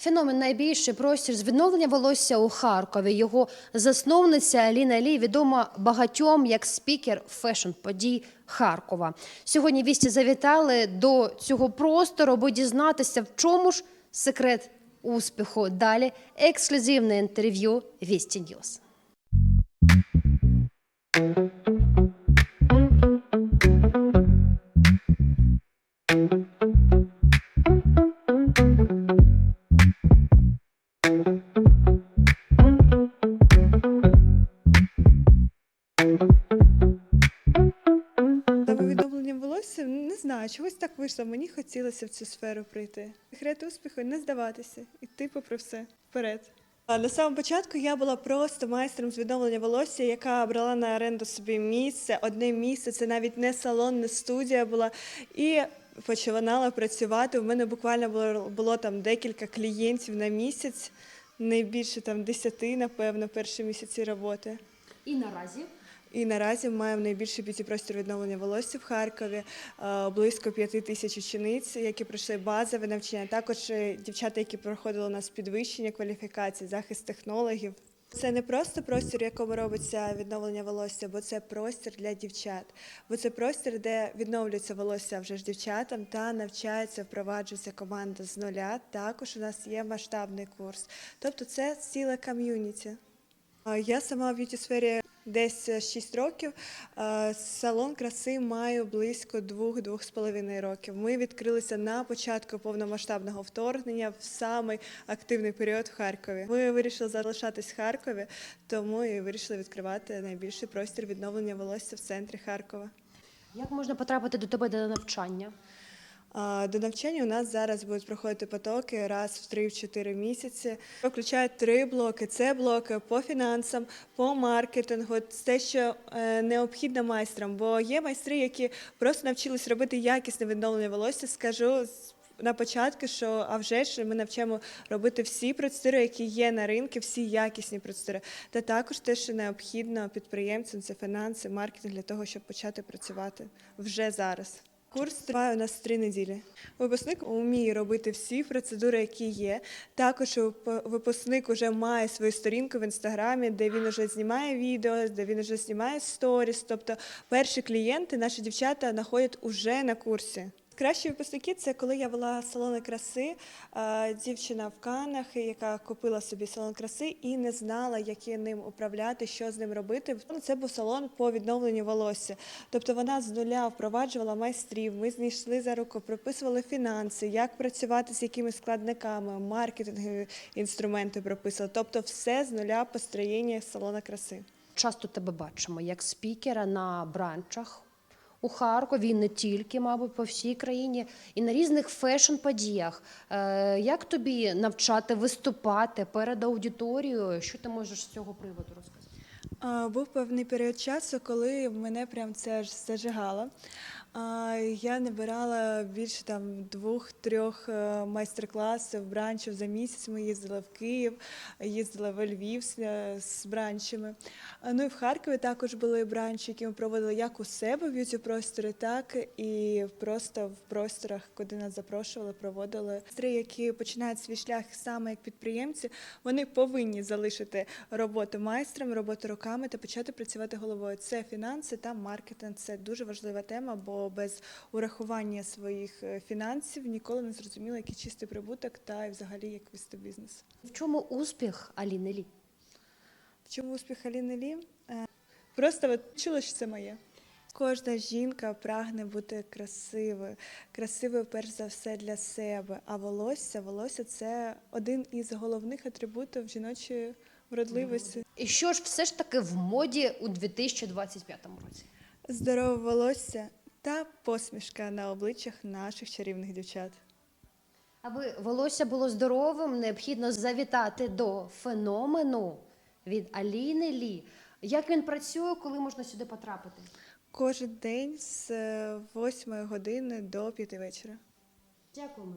Феномен найбільший простір з відновлення волосся у Харкові. Його засновниця Аліна Лі відома багатьом як спікер фешн-подій Харкова. Сьогодні вісті завітали до цього простору, аби дізнатися, в чому ж секрет успіху. Далі ексклюзивне інтерв'ю Вісті Ньюс. До відновлення волосся не знаю, чогось так вийшло. Мені хотілося в цю сферу прийти. Секрет успіху не здаватися, іти попри все вперед. На самому початку я була просто майстром з відновлення волосся, яка брала на оренду собі місце, одне місце, це навіть не салон, не студія була. І починала працювати. У мене буквально було, було там декілька клієнтів на місяць, не більше там десяти, напевно, перші місяці роботи. І наразі І наразі маємо найбільший б'юті-простір відновлення волосся в Харкові, е, близько п'яти тисяч учениць, які пройшли базове навчання. Також е, дівчата, які проходили у нас підвищення кваліфікації, захист технологів. Це не просто простір, в якому робиться відновлення волосся, бо це простір для дівчат. Бо це простір, де відновлюється волосся вже ж дівчатам та навчається, впроваджується команда з нуля. Також у нас є масштабний курс. Тобто це ціле ком'юніті. Я сама в б'юті сфері десь 6 років. Салон краси маю близько 2-2,5 років. Ми відкрилися на початку повномасштабного вторгнення в самий активний період в Харкові. Ми вирішили залишатись в Харкові, тому і вирішили відкривати найбільший простір відновлення волосся в центрі Харкова. як можна потрапити до тебе до навчання? До навчання у нас зараз будуть проходити потоки раз в 3-4 місяці. Включають три блоки: це блоки по фінансам, по маркетингу, те, що е, необхідно майстрам. Бо є майстри, які просто навчились робити якісне відновлення волосся. Скажу на початку, що а вже ж ми навчимо робити всі процедури, які є на ринку, всі якісні процедури. Та також те, що необхідно підприємцям, це фінанси, маркетинг для того, щоб почати працювати вже зараз. Курс триває у нас три неділі. Випускник вміє робити всі процедури, які є. Також вип- випускник вже має свою сторінку в інстаграмі, де він вже знімає відео, де він вже знімає сторіс. Тобто перші клієнти, наші дівчата, знаходять уже на курсі. Кращі випускники це коли я вела салони краси, е, дівчина в Канах, яка купила собі салон краси і не знала, як ним управляти, що з ним робити. Ну, Це був салон по відновленню волосся. Тобто вона з нуля впроваджувала майстрів. Ми знайшли за руку, прописували фінанси, як працювати з якими складниками, маркетингові інструменти прописували. Тобто, все з нуля построєння салона краси. Часто тебе бачимо як спікера на бранчах у Харкові, не тільки, мабуть, по всій країні, і на різних фешн-подіях. Е, як тобі навчати виступати перед аудиторією? Що ти можеш з цього приводу розказати? А, Був певний період часу, коли мене прям це ж зажигало. А, Я набирала більше там двох-трьох е, майстер-класів, бранчів за місяць. Ми їздили в Київ, їздила в Львів з, е, з бранчами. А, Ну і в Харкові також були бранчі, які ми проводили як у себе в б'юті просторі, так і просто в просторах, куди нас запрошували, проводили. Майстри, які починають свій шлях саме як підприємці, вони повинні залишити роботу майстром, роботу руками та почати працювати головою. Це фінанси та маркетинг. Це дуже важлива тема, бо без урахування своїх е, фінансів ніколи не зрозуміло, який чистий прибуток та і взагалі як вести бізнес. В чому успіх Аліни Лі? В чому успіх Аліни Лі? Е, Просто от чула, що це моє. Кожна жінка прагне бути красивою, красивою перш за все для себе. А волосся, волосся це один із головних атрибутів жіночої вродливості. І що ж все ж таки в моді у 2025 році? Здорове волосся та посмішка на обличчях наших чарівних дівчат. Аби волосся було здоровим, необхідно завітати до феномену від Аліни Лі. Як він працює, коли можна сюди потрапити? Кожен день з 8 години до 5 вечора. Дякуємо.